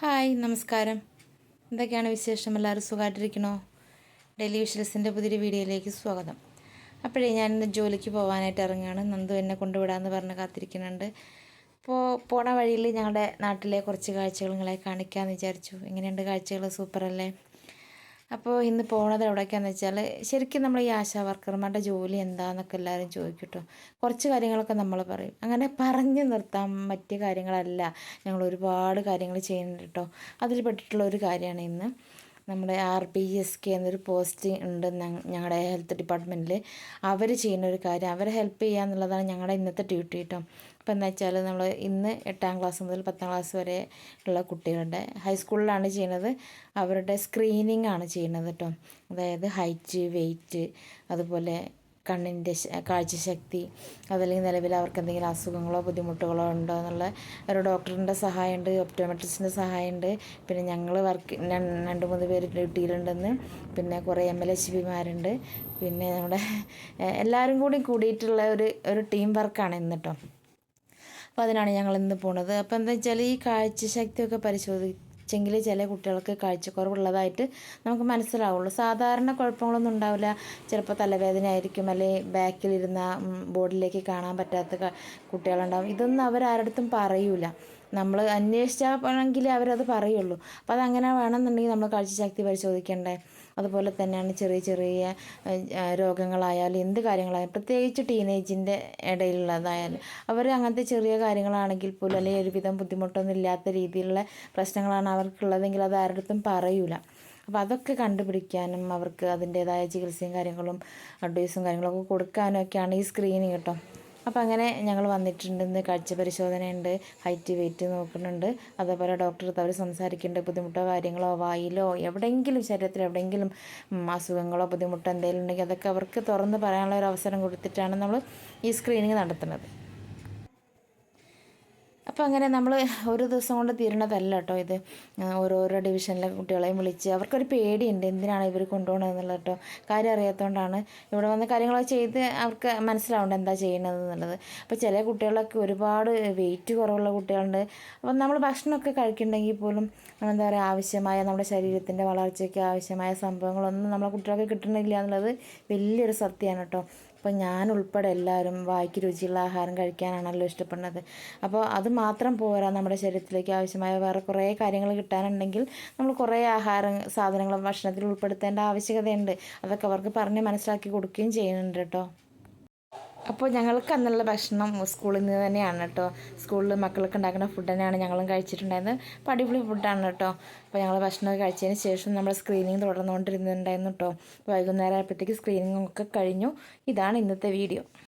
Hi നമസ്കാരം. എന്തൊക്കെയാണ് വിശേഷം? എല്ലാവരും സുഖമായിട്ടിരിക്കണോ ഡെയിലി വിഷ്വൽസിന്റെ പുതിയൊരു വീഡിയോയിലേക്ക് സ്വാഗതം. അപ്പോഴേ ഞാൻ ഇന്ന് ജോലിക്ക് പോകാനായിട്ട് ഇറങ്ങുകയാണ്. നന്ദു എന്നെ കൊണ്ടുവിടാമെന്ന് പറഞ്ഞ് കാത്തിരിക്കുന്നുണ്ട്. അപ്പോൾ പോണ വഴിയിൽ ഞങ്ങളുടെ നാട്ടിലെ കുറച്ച് കാഴ്ചകൾ നിങ്ങളെ കാണിക്കാമെന്ന് വിചാരിച്ചു. എങ്ങനെയുണ്ട് കാഴ്ചകൾ? സൂപ്പറല്ലേ? അപ്പോൾ ഇന്ന് പോണത് എവിടേക്കാന്ന് വെച്ചാൽ ശരിക്കും നമ്മൾ ഈ ആശാ വർക്കർമാരുടെ ജോലി എന്താന്നൊക്കെ എല്ലാവരും ചോദിക്കട്ടോ. കുറച്ച് കാര്യങ്ങളൊക്കെ നമ്മൾ പറയും. അങ്ങനെ പറഞ്ഞു നിർത്താൻ മറ്റ് കാര്യങ്ങളല്ല. ഞങ്ങൾ ഒരുപാട് കാര്യങ്ങൾ ചെയ്യുന്നുണ്ട് കേട്ടോ അതിൽ പെട്ടിട്ടുള്ള ഒരു കാര്യമാണ് ഇന്ന്. നമ്മുടെ ആർ ബി എസ് കെ എന്നൊരു പോസ്റ്റിംഗ് ഉണ്ട് ഞങ്ങളുടെ ഹെൽത്ത് ഡിപ്പാർട്ട്മെന്റിൽ അവർ ചെയ്യുന്ന ഒരു കാര്യം. അവരെ ഹെൽപ്പ് ചെയ്യുക എന്നുള്ളതാണ് ഞങ്ങളുടെ ഇന്നത്തെ ഡ്യൂട്ടി കേട്ടോ. അപ്പോൾ എന്താ വെച്ചാൽ നമ്മൾ ഇന്ന് എട്ടാം ക്ലാസ് മുതൽ പത്താം ക്ലാസ് വരെ ഉള്ള കുട്ടികളുടെ ഹൈസ്കൂളിലാണ് ചെയ്യുന്നത്. അവരുടെ സ്ക്രീനിങ് ആണ് ചെയ്യുന്നത് കേട്ടോ. അതായത് ഹൈറ്റ് വെയ്റ്റ് അതുപോലെ കണ്ണിന്റെ കാഴ്ചശക്തി അതല്ലെങ്കിൽ നിലവിൽ അവർക്ക് എന്തെങ്കിലും അസുഖങ്ങളോ ബുദ്ധിമുട്ടുകളോ ഉണ്ടോ എന്നുള്ള ഒരു ഡോക്ടറിന്റെ സഹായമുണ്ട് ഒപ്റ്റോമെട്രിസ്റ്റിന്റെ സഹായമുണ്ട്. പിന്നെ ഞങ്ങൾ വർക്ക് രണ്ട് മൂന്ന് പേര് ഡ്യൂട്ടിയിലുണ്ടെന്ന് പിന്നെ കുറേ എം എൽ എച്ച് പിമാരുണ്ട്. പിന്നെ നമ്മുടെ എല്ലാവരും കൂടി കൂടിയിട്ടുള്ള ഒരു ഒരു ടീം വർക്കാണ് ഇന്ന് അപ്പോൾ അതിനാണ് ഞങ്ങൾ ഇന്ന് പോണത്. അപ്പോൾ എന്താ വെച്ചാൽ ഈ കാഴ്ചശക്തിയൊക്കെ പരിശോധി വെച്ചെങ്കിൽ ചില കുട്ടികൾക്ക് കാഴ്ചക്കുറവുള്ളതായിട്ട് നമുക്ക് മനസ്സിലാവുള്ളൂ. സാധാരണ കുഴപ്പങ്ങളൊന്നും ഉണ്ടാവില്ല. ചിലപ്പോൾ തലവേദന ആയിരിക്കും അല്ലെങ്കിൽ ബാക്കിലിരുന്ന ബോർഡിലേക്ക് കാണാൻ പറ്റാത്ത കുട്ടികളുണ്ടാവും. ഇതൊന്നും അവരാരടുത്തും പറയൂല. നമ്മൾ അന്വേഷിച്ചാണെങ്കിൽ അവരത് പറയുള്ളൂ. അപ്പോൾ അതങ്ങനെ വേണമെന്നുണ്ടെങ്കിൽ നമ്മൾ കാഴ്ചശക്തി പരിശോധിക്കേണ്ടേ? അതുപോലെ തന്നെയാണ് ചെറിയ ചെറിയ രോഗങ്ങളായാലും എന്ത് കാര്യങ്ങളായാലും പ്രത്യേകിച്ച് ടീനേജിന്റെ ഇടയിലുള്ളതായാലും അവർ അങ്ങനത്തെ ചെറിയ കാര്യങ്ങളാണെങ്കിൽ പോലും അല്ലെങ്കിൽ ഒരുവിധം ബുദ്ധിമുട്ടൊന്നും ഇല്ലാത്ത രീതിയിലുള്ള പ്രശ്നങ്ങളാണ് അവർക്കുള്ളതെങ്കിൽ അത് ആരുടെടുത്തും പറയൂല. അപ്പോൾ അതൊക്കെ കണ്ടുപിടിക്കാനും അവർക്ക് അതിന്റേതായ ചികിത്സയും കാര്യങ്ങളും അഡ്വൈസും കാര്യങ്ങളൊക്കെ കൊടുക്കാനും ഒക്കെയാണ് ഈ സ്ക്രീനിങ് കേട്ടോ അപ്പോൾ അങ്ങനെ ഞങ്ങൾ വന്നിട്ടുണ്ട് ഇന്ന് കാഴ്ച പരിശോധനയുണ്ട് ഹൈറ്റ് വെയിറ്റ് നോക്കുന്നുണ്ട്. അതേപോലെ ഡോക്ടർ അവർ സംസാരിക്കേണ്ട ബുദ്ധിമുട്ടോ കാര്യങ്ങളോ വായിലോ എവിടെയെങ്കിലും ശരീരത്തിൽ എവിടെയെങ്കിലും അസുഖങ്ങളോ ബുദ്ധിമുട്ടോ എന്തെങ്കിലും ഉണ്ടെങ്കിൽ അതൊക്കെ അവർക്ക് തുറന്ന് പറയാനുള്ള ഒരു അവസരം കൊടുത്തിട്ടാണ് നമ്മൾ ഈ സ്ക്രീനിങ് നടത്തുന്നത്. അപ്പോൾ അങ്ങനെ നമ്മൾ ഒരു ദിവസം കൊണ്ട് തീരണതല്ല കേട്ടോ ഇത്. ഓരോരോ ഡിവിഷനിലെ കുട്ടികളെയും വിളിച്ച് അവർക്കൊരു പേടിയുണ്ട് എന്തിനാണ് ഇവർ കൊണ്ടുപോകണത് എന്നുള്ളത് കേട്ടോ കാര്യം അറിയാത്തതുകൊണ്ടാണ് ഇവിടെ വന്ന് കാര്യങ്ങളൊക്കെ ചെയ്ത് അവർക്ക് മനസ്സിലാവേണ്ട എന്താ ചെയ്യണത് എന്നുള്ളത്. അപ്പോൾ ചില കുട്ടികളൊക്കെ ഒരുപാട് വെയിറ്റ് കുറവുള്ള കുട്ടികളുണ്ട്. അപ്പം നമ്മൾ ഭക്ഷണമൊക്കെ കഴിക്കുന്നുണ്ടെങ്കിൽ പോലും എന്താ പറയുക ആവശ്യമായ നമ്മുടെ ശരീരത്തിന്റെ വളർച്ചയ്ക്ക് ആവശ്യമായ സംഭവങ്ങളൊന്നും നമ്മളെ കുട്ടികൾക്ക് കിട്ടണില്ല എന്നുള്ളത് വലിയൊരു സത്യമാണ് കേട്ടോ അപ്പോൾ ഞാൻ ഉൾപ്പെടെ എല്ലാവരും വായിക്ക് രുചിയുള്ള ആഹാരം കഴിക്കാനാണല്ലോ ഇഷ്ടപ്പെടുന്നത്. അപ്പോൾ അത് മാത്രം പോരാ നമ്മുടെ ശരീരത്തിലേക്ക് ആവശ്യമായ വേറെ കുറേ കാര്യങ്ങൾ കിട്ടാനുണ്ടെങ്കിൽ നമ്മൾ കുറേ ആഹാരം സാധനങ്ങളും ഭക്ഷണത്തിൽ ഉൾപ്പെടുത്തേണ്ട ആവശ്യകതയുണ്ട്. അതൊക്കെ അവർക്ക് പറഞ്ഞ് മനസ്സിലാക്കി കൊടുക്കുകയും ചെയ്യുന്നുണ്ട് കേട്ടോ. അപ്പോൾ ഞങ്ങൾക്ക് അന്നുള്ള ഭക്ഷണം സ്കൂളിൽ നിന്ന് തന്നെയാണ് കേട്ടോ സ്കൂളിൽ മക്കൾക്ക് ഉണ്ടാക്കുന്ന ഫുഡ് തന്നെയാണ് ഞങ്ങളും കഴിച്ചിട്ടുണ്ടായിരുന്നത്. അപ്പോൾ അടിപൊളി ഫുഡാണ് കേട്ടോ അപ്പോൾ ഞങ്ങൾ ഭക്ഷണം കഴിച്ചതിന് ശേഷം നമ്മൾ സ്ക്രീനിങ് തുടർന്നുകൊണ്ടിരുന്നുണ്ടായിരുന്നു കേട്ടോ വൈകുന്നേരം ആയപ്പോഴത്തേക്ക് സ്ക്രീനിങ് ഒക്കെ കഴിഞ്ഞു. ഇതാണ് ഇന്നത്തെ വീഡിയോ